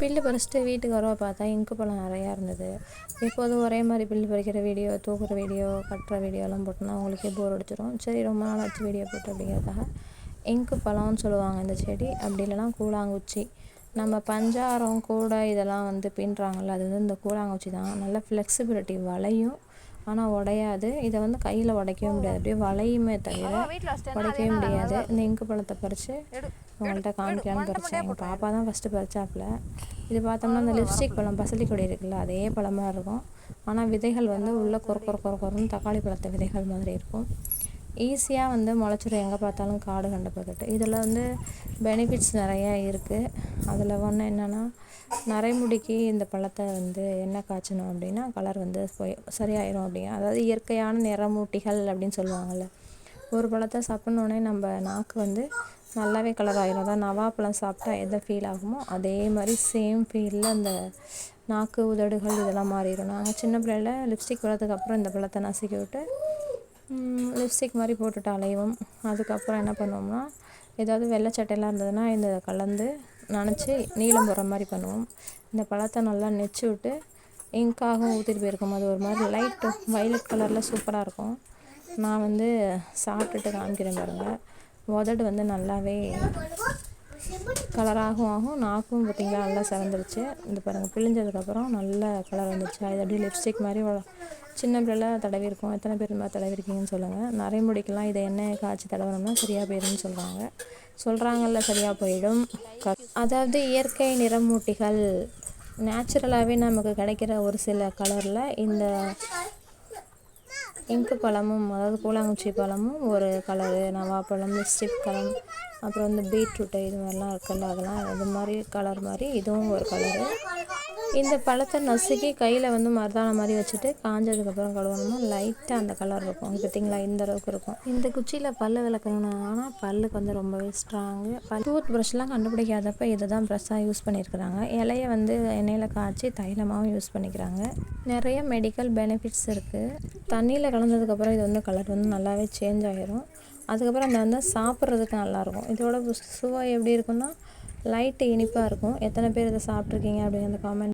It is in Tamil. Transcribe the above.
பில்லு பறிச்சுட்டு வீட்டுக்கு வரவ பார்த்தா இங்கு பழம் நிறையா இருந்தது. எப்போதும் ஒரே மாதிரி பில்லு பறிக்கிற வீடியோ தூக்குற வீடியோ கட்டுற வீடியோலாம் போட்டோம்னா உங்களுக்கே போர் அடிச்சிடும் சரி ரொம்ப நாள் ஆச்சு வீடியோ போட்டு அப்படிங்கிறதுக்காக. இங்கு பழம்னு சொல்லுவாங்க இந்த செடி. அப்படி இல்லைன்னா கூழாங்குச்சி. நம்ம பஞ்சாரம் கூடை இதெல்லாம் வந்து பின்னுறாங்கல்ல அது வந்து இந்த கூழாங்குச்சி தான். நல்லா ஃப்ளெக்சிபிலிட்டி வளையும். ஆனால் உடையாது. இதை வந்து கையில் உடைக்கவே முடியாது. அப்படியே வளையுமே தவிர உடைக்கவே முடியாது. இந்த இங்கு பழத்தை பறித்து உங்கள்கிட்ட காமிக்கலான்னு பறித்தேன் எங்கள் பாப்பா தான் ஃபஸ்ட்டு பறிச்சாப்புல. இது பார்த்தோம்னா அந்த லிப்ஸ்டிக் பழம் பசலி கொடி இருக்குல்ல அதே பழமாக இருக்கும். ஆனால் விதைகள் வந்து உள்ளே கொர கொர கொர கொரன்னு தக்காளி பழத்தை விதைகள் மாதிரி இருக்கும். ஈஸியாக வந்து முளைச்சிரும் எங்கே பார்த்தாலும் காடு கண்ட பக்கத்து. இதில் வந்து பெனிஃபிட்ஸ் நிறையா இருக்குது அதில் ஒன்று என்னென்னா நரைமுடிக்கு இந்த பழத்தை வந்து எண்ணெய் காய்ச்சணும் அப்படின்னா கலர் வந்து போய் சரியாயிரும் அப்படிங்க அதாவது இயற்கையான நிறமூட்டிகள் அப்படின்னு சொல்லுவாங்கள்ல ஒரு பழத்தை சாப்பிட்னோடனே நம்ம நாக்கு வந்து நல்லாவே கலர் ஆயிரும். அதான் நவாப்பழம் சாப்பிட்டா எதை ஃபீல் ஆகுமோ அதே மாதிரி சேம் ஃபீலில் அந்த நாக்கு உதடுகள் இதெல்லாம் மாறிடும் நாங்கள் சின்ன பிள்ளையில லிப்ஸ்டிக் வரதுக்கு அப்புறம் இந்த பழத்தை நசுக்கி விட்டு லிப்ஸ்டிக் மாதிரி போட்டுட்டு அலைவோம். அதுக்கப்புறம் என்ன பண்ணுவோம்னா ஏதாவது வெள்ளை சட்டையெல்லாம் இருந்ததுன்னா இந்த கலந்து நினச்சி நீளம் போடுற மாதிரி பண்ணுவோம். இந்த பழத்தை நல்லா நெச்சு விட்டு இங்காகவும் ஊற்றிட்டு போயிருக்கும். அது ஒரு மாதிரி லைட்டு வைலட் கலரில் சூப்பராக இருக்கும். நான் வந்து சாப்பிட்டுட்டு காமிக்கிறேன் பாருங்கள் உதடு வந்து நல்லாவே கலராகவும் ஆகும். நாக்கும் பார்த்திங்களா நல்லா சிறந்துருச்சு. இந்த பாருங்கள் பிழிஞ்சதுக்கப்புறம் நல்ல கலர் வந்துருச்சு அது அப்படியே லிப்ஸ்டிக் மாதிரி சின்ன பிள்ளைல தடவி இருக்கோம் எத்தனை பேர் மாதிரி மாதிரி தடவிருக்கீங்கன்னு சொல்லுங்கள் நரைமுடிக்கெல்லாம் இதை என்ன காய்ச்சி தடவணும்னா சரியாக போயிடும்னு சொல்கிறாங்க சொல்கிறாங்கல்ல சரியாக போயிடும். க அதாவது இயற்கை நிறமூட்டிகள் நேச்சுரலாகவே நமக்கு கிடைக்கிற ஒரு சில கலரில் இந்த இங்கு பழமும் அதாவது கூழாங்குச்சி பழமும் ஒரு கலரு நவாப்பழம் லிப்ஸ்டிக் பழம் அப்புறம் இந்த பீட்ரூட்டு இது மாதிரிலாம் இருக்குல்ல அதெல்லாம் இது மாதிரி கலர் மாதிரி இதுவும் ஒரு கலரு இந்த பழத்தை நசுக்கி கையில் வந்து மருதான மாதிரி வச்சுட்டு காஞ்சதுக்கப்புறம் கழுவணும்னா லைட்டாக அந்த கலர் இருக்கும். பார்த்தீங்களா இந்த அளவுக்கு இருக்கும். இந்த குச்சியில் பல்லு விளக்கணும்னா பல்லுக்கு வந்து ரொம்பவே ஸ்ட்ராங்கு பல் டூத் ப்ரஷ்லாம் கண்டுபிடிக்காதப்ப இதை தான் ப்ரெஷ்ஷாக யூஸ் பண்ணியிருக்கிறாங்க. இலைய வந்து எண்ணெயில் காய்ச்சி தைலமாகவும் யூஸ் பண்ணிக்கிறாங்க. நிறைய மெடிக்கல் பெனிஃபிட்ஸ் இருக்குது தண்ணியில் கலந்ததுக்கப்புறம் இது வந்து கலர் வந்து நல்லாவே சேஞ்ச் ஆகிரும் அதுக்கப்புறம் அந்த வந்து சாப்பிட்றதுக்கு நல்லாயிருக்கும். இதோட சுவை எப்படி இருக்குன்னா லைட்டு இனிப்பாக இருக்கும். எத்தனை பேர் இதை சாப்பிட்ருக்கீங்க அப்படிங்கிற காமெண்ட்